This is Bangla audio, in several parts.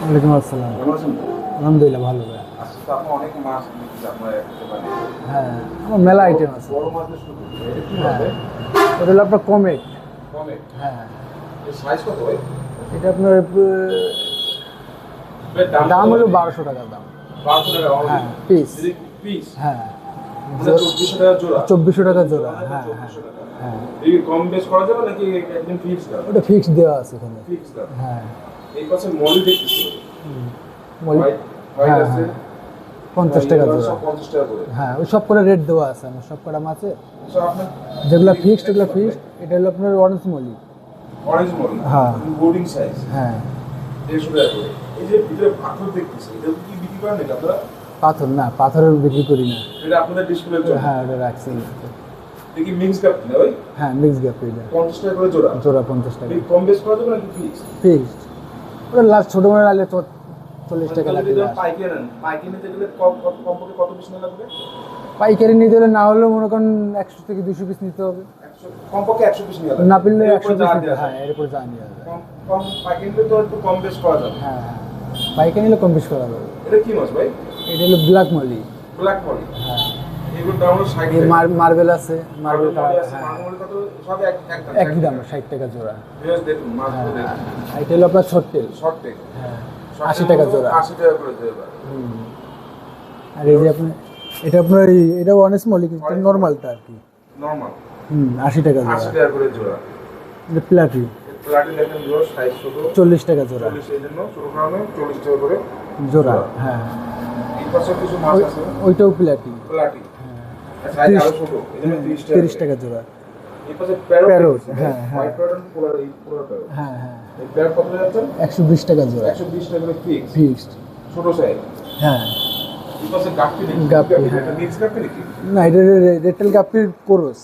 ওয়ালাইকুম আসসালাম। আলহামদুলিল্লাহ ভালো ভাই অনেক মাছ দোকানে হ্যাঁ আমার মেলা আইটেম আছে। হ্যাঁ। ওটা হলো আপনার কমেট হ্যাঁ। এটা আপনার দাম হলো বারোশো টাকা দাম। 1200 টাকা only? হ্যাঁ, পিস হ্যাঁ। মানে 2400 টাকা জোড়া? চব্বিশশো টাকা জোড়া হ্যাঁ হ্যাঁ 2400 টাকা। হ্যাঁ। এই কম বেশ করা যাবে নাকি একদম ফিক্স ওটা ফিক্স দেওয়া আছে এখানে। ফিক্স হ্যাঁ। এই পাশে মলি দেখতেছি মলি- হ্যাঁ, হ্যাঁ। পঞ্চাশ টাকা এগুলো জোড়া। সব 50 টাকা করে। হ্যাঁ ওই সব করে রেট দেওয়া আছে আমার সব কটা মাছে যেগুলো ফিক্সড এগুলো ফিক্সড এটা হলো আপনার অরেঞ্জ মলি। অরেঞ্জ মলি। হ্যাঁ। বোর্ডিং সাইজ হ্যাঁ। দেড়শো টাকা করে। এই যে ভিতরে পাথর দেখতেছি এটা কি বিক্রি করেন আপনারা? পাথর না পাথরের বিক্রি করি না। এটা আপনাদের ডিসপ্লের জন্য? হ্যাঁ ওটা রাখছি। দেখি মিক্স না ওই? হ্যাঁ মিক্স গ্যাপ এটা। পঞ্চাশ টাকা করে জোড়া? জোড়া পঞ্চাশ টাকা। কম বেশ করা যাবে নাকি ফিক্স ফিক্সড ওটা লাস্ট ছোটো মানে আনলে চল্লিশ টাকা লাগবে পাইকারি নিতে গেলে কত- পিস লাগবে? পাইকারি নিতে হলে না হলেও মনে করেন একশো থেকে দুশো পিস নিতে হবে। একশো কমপক্ষে একশো পিস নেওয়া না পিললে একশো পিস নিতে হ্যাঁ। এর উপর যা নিয়ে যাবে। কম কম পাইকারি তো একটু কম বেশ করা যাবে। হ্যাঁ হ্যাঁ পাইকারি নিলে কম পিস করা যাবে। এটা কি মাছ ভাই? এটা হলো ব্ল্যাক মলি ব্ল্যাক মলি হ্যাঁ। মার্বেল আছে মার্বেল হ্যাঁ। একই দাম ষাট টাকা জোড়া। হ্যাঁ এটা হলো আপনার শর্ট টেল হ্যাঁ আশি টাকা জোড়া। আশি টাকা করে হুম। আর এই যে আপনি এটা আপনার এই এটাও অনেস্ট মলি কিন্তু নর্মালটা আর কি। নর্মাল হুম আশি টাকা আশি জোড়া টাকা করে জোড়া। এটা প্লাটি জোড়া। চল্লিশ টাকা জোড়া জোড়া। হ্যাঁ। ওইটাও প্লাটি প্লাটি তিরিশ টাকা তিরিশ। টাকা জোড়া। প্যারট হ্যাঁ, হ্যাঁ। হ্যাঁ হ্যাঁ। একশো বিশ টাকা জোড়া। একশো বিশ টাকা ফিক্সড ছোট সাইজ হ্যাঁ। না এটা রেটেল কাপির কোরস।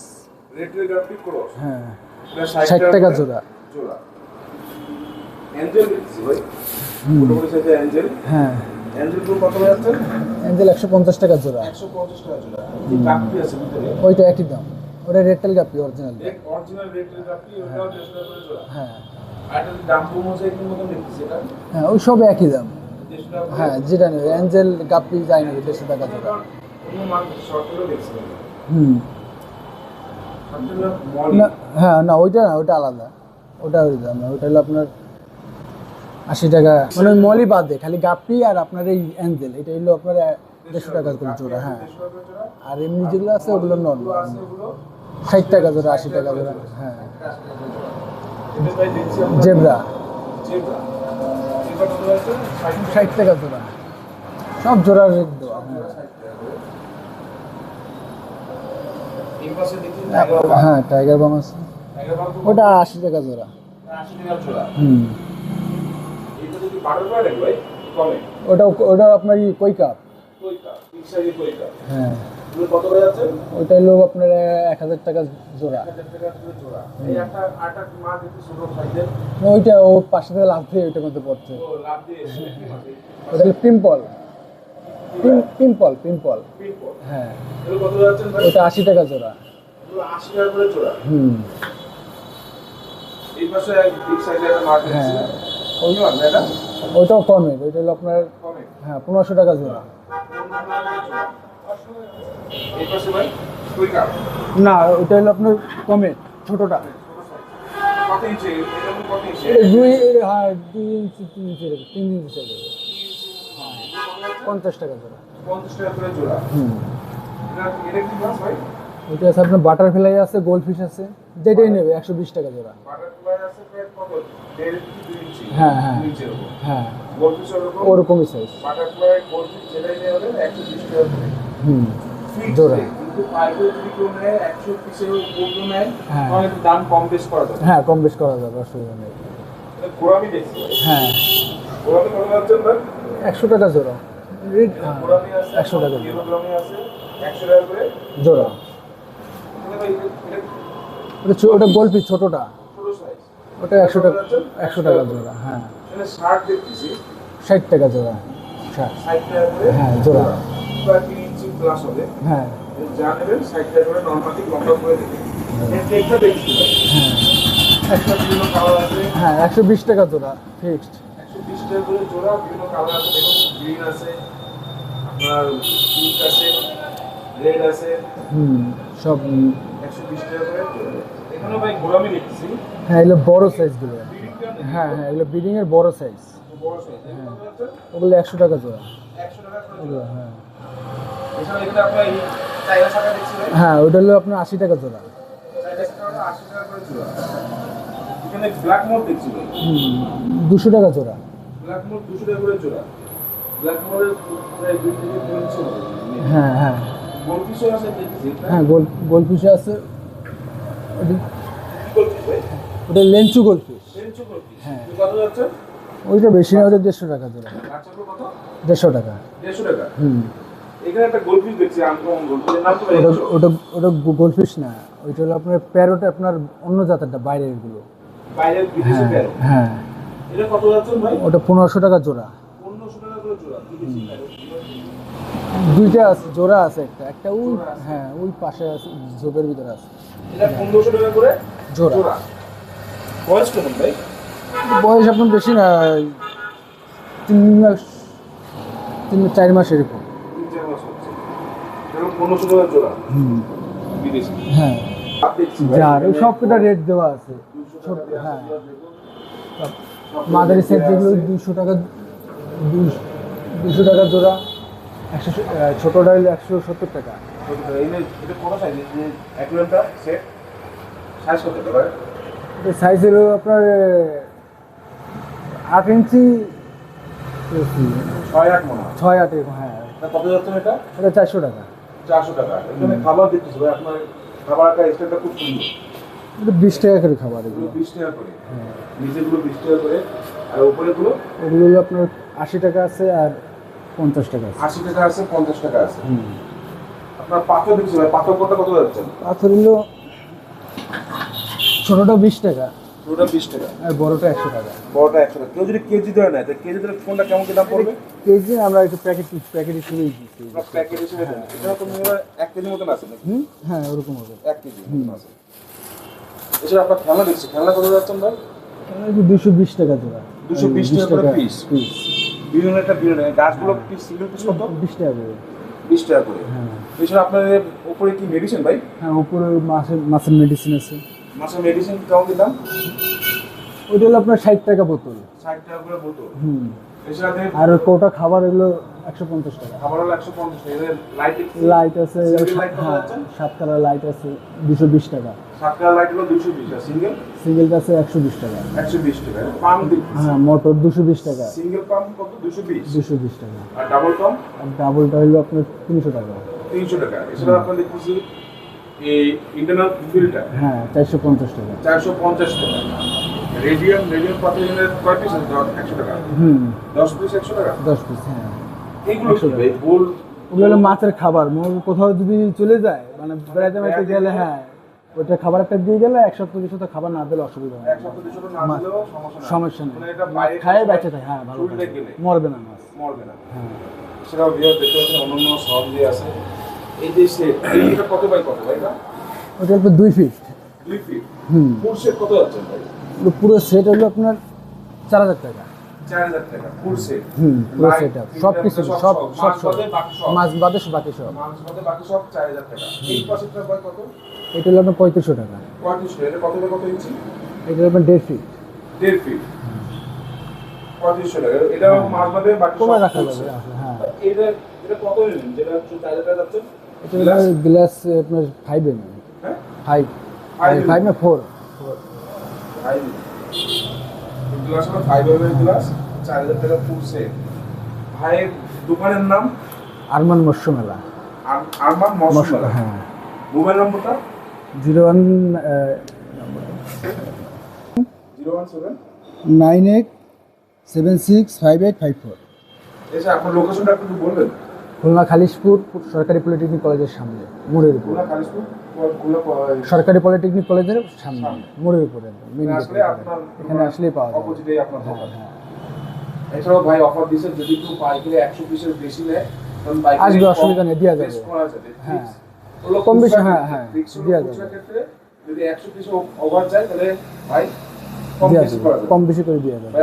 হ্যাঁ। ষাট টাকা জোড়া। জোড়া। অ্যাঞ্জেল হ্যাঁ। অ্যাঞ্জেল একশো পঞ্চাশ টাকা জোড়া। ওইটা একই দাম। ওটা রেটেল কাপি অরিজিনাল হ্যাঁ। এটা হ্যাঁ ওই সব একই দাম। হ্যাঁ যেটা নেবে। অ্যাঞ্জেল কাপি যাই নেবে দেড়শো টাকা জোড়া। হুম। না হ্যাঁ না ওইটা না ওইটা আলাদা। ওটা ওই দাম না ওইটা হলো আপনার আশি টাকা। মানে মলই বাদ, খালি গাপ্পি আর আপনার এই অ্যাঞ্জেল, এটা হলো আপনার দেড়শো টাকা করে জোড়া হ্যাঁ। আর এমনি যেগুলো আছে ওগুলো নর্মাল ষাট টাকা জোড়া, আশি টাকা জোড়া হ্যাঁ। জেব্রা। ষাট টাকা জোড়া। সব জোড়া রেট দেওয়া। হ্যাঁ টাইগার বাম। আছে। ওটা আশি টাকা জোড়া। হুম এইটা যদি বারো টাকা নেন ভাই, কমে। ওটা ওটা আপনার কই কাপ হ্যাঁ? ওইটা হলো আপনার এক হাজার টাকা জোড়া। ওইটা ও পাশে থেকে লাভ দিয়ে ওইটার মধ্যে পড়ছে। ওটা হলো পিম্পল। Pimple pimple. হ্যাঁ? ওটা আশি টাকা জোড়া। হুম। হ্যাঁ? ওইটাও কমে ওইটা হলো আপনার হ্যাঁ পনেরোশো টাকা জোড়া। না ওইটা হলো আপনার কমে ছোটোটা দুই হ্যাঁ দুই ইঞ্চি তিন ইঞ্চি তিন ইঞ্চি পঞ্চাশ টাকা জোড়া পঞ্চাশ টাকা জোড়া। হুম এটা- এটা কি ভাই? ওইটা আছে আপনার বাটারফ্লাই আছে গোল্ড ফিশ আছে যেটাই নেবে একশো বিশ টাকা জোড়া? হ্যাঁ, হ্যাঁ। হ্যাঁ ওরকমই সাইজ বাটারফ্লাই, গোলফিশ যেটাই নেওয়া হবে, 120 টাকা করে। হুম জোড়া। rate, কিন্তু পাইকারি যদি কেউ নেয়, 100 পিসের উপরও নেয়, হ্যাঁ। দাম কম বেশ করা যাবে। হ্যাঁ কম বেশ করা যাবে অসুবিধা নেই এটা। হ্যাঁ ভাই? একশো টাকা জোড়া একশো টাকা জোড়া ওটা ওটা ফিশ ছোটোটা ওটা একশো টাকা একশো টাকা জোড়া হ্যাঁ ষাট টাকা জোড়া ষাট 60 টাকা করে হ্যাঁ, জোড়া। হ্যাঁ যা নেবেন, 60 টাকা করে নর্মালি লম্বা করে দেবেন। এর কেকটা দেখছি ভাই। হ্যাঁ একশো বিশ টাকা জোড়া ফিক্সড একশো জোড়া আছে হুম সব হ্যাঁ এগুলো বড় সাইজগুলো। হ্যাঁ হ্যাঁ এগুলো বিডিং এর বড় সাইজ সাইজ ওগুলো একশো টাকা জোড়া। ওগুলো হ্যাঁ। হ্যাঁ ওইটা হলো আপনার আশি টাকা জোড়া। দুশো টাকা জোড়া। হ্যাঁ হ্যাঁ। হ্যাঁ গোল গোল আছে। ওটা- লেঞ্চু গোল পিস সেঞ্চু গোল পিস হ্যাঁ। ওইটা বেশি না ওটা দেড়শো টাকা জোড়া দেড়শো টাকা। দেড়শো টাকা? হুম। ওটা ওটা ওটা গোল পিস না ওইটা হলো আপনার প্যারোটা আপনার অন্য জাতেরটা বাইরেরগুলো। হ্যাঁ হ্যাঁ। ওটা পনেরোশো টাকা জোড়া। পনেরোশো টাকা জোড়া দুইটা আছে জোড়া আছে একটা। একটা ওই হ্যাঁ ওই পাশে আছে জোবের ভিতরে আছে। এটা পনেরোশো টাকা করে? জোড়া। জোড়া। বয়স কেমন ভাই? বয়স আপনার বেশি না তিন মাস তিন চার মাস এরকম। তিন চার মাস হচ্ছে। এটা পনেরোশো টাকা জোড়া। হুম। বিদেশি। হ্যাঁ। যার ওই রেট দেওয়া আছে। হ্যাঁ। মাদারি সেট যেগুলো দুশো টাকা দুশো টাকা জোড়া। একশো ছোটোটা হলো একশো সত্তর টাকা। সাইজ হলো আপনার আট ইঞ্চি ছয় আট মনে ছয় আট হ্যাঁ। কত যাচ্ছে এটা? এটা চারশো টাকা। চারশো টাকা। এখানে খাবার দেখতেছি ভাই আপনার খাবারটা স্টাইলটা খুব সুন্দর। বিশ টাকা করে খাবার এগুলো। এগুলো বিশ টাকা করে। হ্যাঁ। নিচেগুলো বিশ টাকা করে। আর উপরেগুলো? ওগুলো আপনার আশি টাকা আছে আর পঞ্চাশ টাকা আশি টাকা আছে পঞ্চাশ টাকা আছে। হুম। আপনার পাথর দেখছি ভাই পাথর কত কত যাচ্ছে? পাথর হলো ছোটোটা বিশ টাকা পুরোটা বিশ টাকা। আর বড়টা একশো টাকা। বড়টা একশো টাকা। কেউ যদি কেজি ধরে নেয় কেজি ধরে কোনটা কেমন কি দাম পড়বে? কেজি আমরা একটু প্যাকেট প্যাকেট হিসেবেই দিচ্ছি। প্যাকেট হিসেবে দেন। এটা তো হয় এক কেজি মতন আছে হুম? হ্যাঁ ওরকম হবে। এক কেজি আছে। এছাড়া আপনার খেলনা দেখছি খেলনা কত যাচ্ছেন ভাই? দুশো বিশ টাকা জোড়া। 220 টাকা করে piece। পিস বিভিন্ন একটা বিভিন্ন গাছগুলো পিস সিঙ্গেল পিস কত বিশ টাকা করে। বিশ টাকা করে। হ্যাঁ। এছাড়া আপনাদের উপরে কি মেডিসিন ভাই? হ্যাঁ উপরে মাছের মাছের মেডিসিন আছে। মাসের মেডিসিন কেমন দিলাম? ওইটা হলো আপনার ষাট টাকা বোতল। ষাট টাকা করে বোতল। হুম। আর কোটা খাবার এগুলো একশো পঞ্চাশ টাকা। খাবার হলো একশো পঞ্চাশ টাকা লাইট লাইট আছে হ্যাঁ আছে? সাত কালার লাইট আছে দুশো বিশ টাকা। সাত কালার লাইট হলো দুশো বিশ সিঙ্গেল? সিঙ্গেলটা আছে একশো বিশ টাকা। একশো বিশ টাকা পাম্প হ্যাঁ মোটর দুশো বিশ টাকা। সিঙ্গেল পাম্প কত? দুশো বিশ? দুশো বিশ টাকা। আর ডাবল পাম্প আর ডাবলটা হলো আপনার তিনশো টাকা। তিনশো টাকা। এছাড়া আপনার দেখতেছি এই ইন্টারনাল ফিল্টার হ্যাঁ চারশো পঞ্চাশ টাকা। চারশো পঞ্চাশ টাকা। রেডিয়াম রেডিয়াম পাথরের কয় পিস একশো টাকা। হুম। দশ পিস একশো টাকা? দশ পিস হ্যাঁ। এইগুলো কি 100 টাকা। ভাই? বোল ওগুলো হলো মাছের খাবার। মোর কোথাও যদি চলে যায় মানে বেড়াতে বেড়াতে গেলে হ্যাঁ ওইটা খাবার একটা দিয়ে গেলে এক সপ্তাহ সপ্তাহ খাবার না দিলে অসুবিধা হয়। দুশো সমস্যা নেই। মানে খায় বেঁচে থাকে হ্যাঁ ভালো মরবে না মাছ। মরবে না। হ্যাঁ। সেটাও দেখতে পাচ্ছেন অন্যান্য সব যে আছে। এই যে সেট কত বাই কত ভাই ওটা হলো দুই ফিট দুই ফিট হুম। কত যাচ্ছে ভাই? ওগুলো পুরো সেট হলো আপনার চার হাজার টাকা। সব কিছু সব সব সব, সব। মাছ বাদে বাকি সব। এটা হলো আপনার পঁয়ত্রিশশো টাকা। এটা কত বাই কত ইঞ্চি? এটা হলো আপনার দেড় ফিট দেড় ফিট টাকা। এটা মাছ বাদে বাকি কমে রাখা যাবে হ্যাঁ। এটা এটা কত যেটা হচ্ছে চার হাজার টাকা যাচ্ছে? এটা গ্লাস আপনার ফাইভ এম হ্যাঁ? ফাইভ Five ফাইভ না ফোর ফাইভ গ্লাস হলো ফাইভ এম গ্লাস চার হাজার টাকা সেট ভাইয়ের দোকানের নাম? আরমান মৎস্য মেলা। আর- আরমান মৎস্য মশলা হ্যাঁ। মোবাইল নম্বরটা? Zero one zero one seven. Nine eight seven six five eight five four. এসে আপনার লোকেশনটা একটু বলবেন? খুলনা খালিশপুর সরকারি পলিটেকনিক কলেজের সামনে মোড়ের উপর সরকারি পলিটেকনিক কলেজের সামনে। মোড়ের উপরে মেন এখানে আসলেই পাওয়া আপনার হ্যাঁ হ্যাঁ এছাড়াও ভাই অফার দিচ্ছে যদি কেউ পাইকারি একশো পিসের বেশি নেয় আসবে, অসুবিধা নেই, যাবে। হ্যাঁ। কম বেশি, হ্যাঁ, হ্যাঁ, fix হলো দেয়া খুচরা যাবে। যদি একশো পিস ওভার যায় তাহলে ভাই কম বেশি। করা দেওয়া যাবে